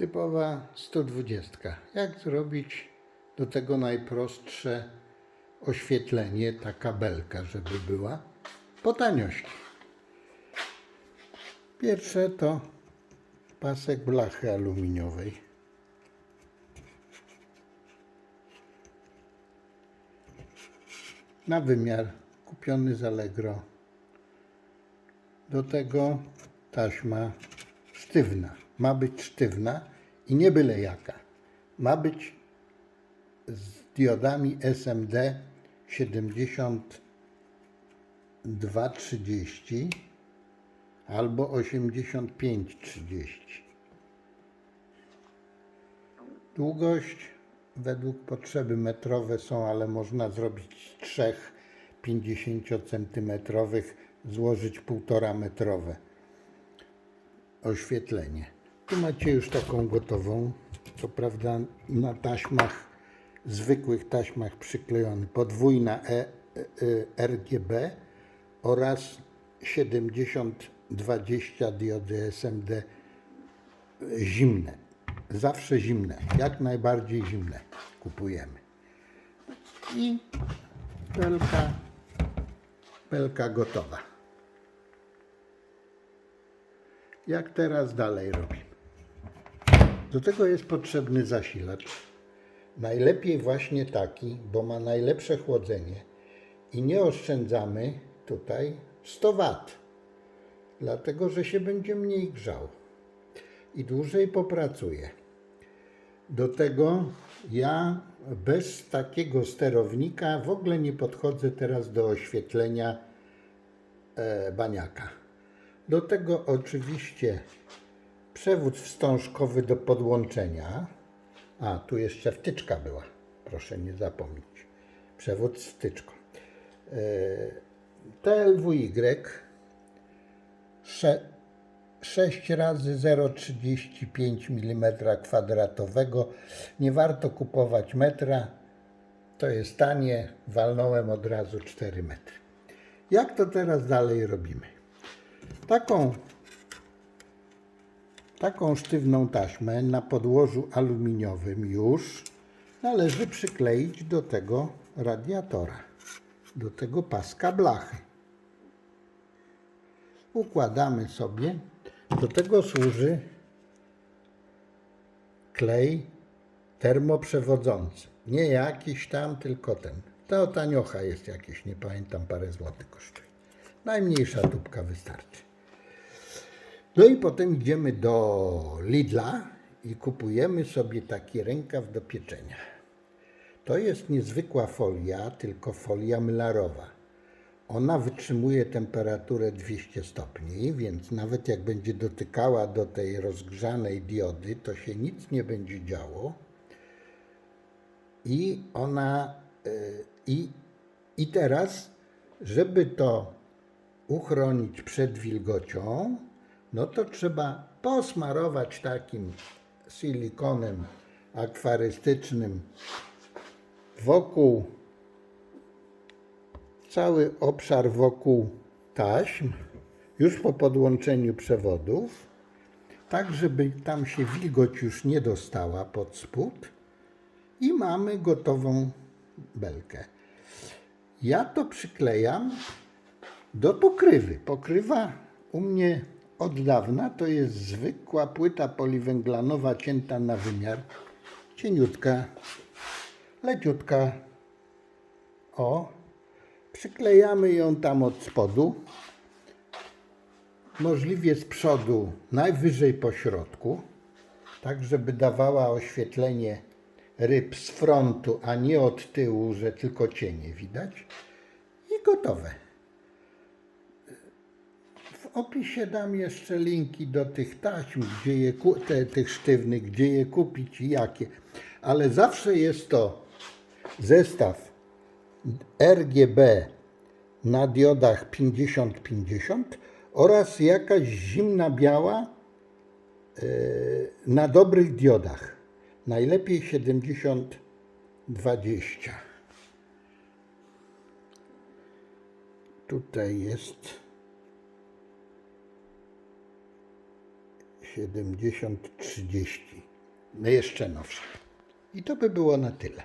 Typowa 120. Jak zrobić do tego najprostsze oświetlenie, ta kabelka, żeby była po taniości. Pierwsze to pasek blachy aluminiowej. Na wymiar kupiony z Allegro. Do tego taśma sztywna. Ma być sztywna i nie byle jaka. Ma być z diodami SMD 7230 albo 8530. Długość według potrzeby metrowe są, ale można zrobić trzech 50 centymetrowych, złożyć półtora metrowe oświetlenie. Tu macie już taką gotową, co prawda na taśmach, zwykłych taśmach przyklejony, podwójna e, e, e, RGB oraz 7020 diody SMD zimne. Zawsze zimne, jak najbardziej zimne kupujemy. I belka, belka gotowa. Jak teraz dalej robimy? Do tego jest potrzebny zasilacz. Najlepiej właśnie taki, bo ma najlepsze chłodzenie i nie oszczędzamy tutaj 100 W, dlatego że się będzie mniej grzał i dłużej popracuje. Do tego ja bez takiego sterownika w ogóle nie podchodzę teraz do oświetlenia e, baniaka. Do tego oczywiście przewód wstążkowy do podłączenia. A, tu jeszcze wtyczka była. Proszę nie zapomnieć. Przewód z wtyczką. E, TLWY 6 razy 0,35 mm kwadratowego. Nie warto kupować metra. To jest tanie. Walnąłem od razu 4 metry. Jak to teraz dalej robimy? Taką, taką sztywną taśmę na podłożu aluminiowym już należy przykleić do tego radiatora, do tego paska blachy. Układamy sobie. Do tego służy klej termoprzewodzący. Nie jakiś tam, tylko ten. To taniocha jest jakiś, nie pamiętam, parę złotych kosztuje. Najmniejsza tubka wystarczy. No i potem idziemy do Lidla i kupujemy sobie taki rękaw do pieczenia. To jest niezwykła folia, tylko folia mylarowa. Ona wytrzymuje temperaturę 200 stopni, więc nawet jak będzie dotykała do tej rozgrzanej diody, to się nic nie będzie działo. I ona y, i, i teraz, żeby to uchronić przed wilgocią, no to trzeba posmarować takim silikonem akwarystycznym wokół cały obszar wokół taśm, już po podłączeniu przewodów, tak żeby tam się wilgoć już nie dostała pod spód i mamy gotową belkę. Ja to przyklejam do pokrywy. Pokrywa u mnie od dawna to jest zwykła płyta poliwęglanowa cięta na wymiar. Cieniutka, leciutka. O, przyklejamy ją tam od spodu. Możliwie z przodu, najwyżej po środku, tak żeby dawała oświetlenie ryb z frontu, a nie od tyłu, że tylko cienie widać. I gotowe. W opisie dam jeszcze linki do tych taśm, gdzie je, te, tych sztywnych, gdzie je kupić i jakie. Ale zawsze jest to zestaw RGB na diodach 50-50 oraz jakaś zimna biała e, na dobrych diodach. Najlepiej 70-20. Tutaj jest 70-30. jeszcze nowsze. I to by było na tyle.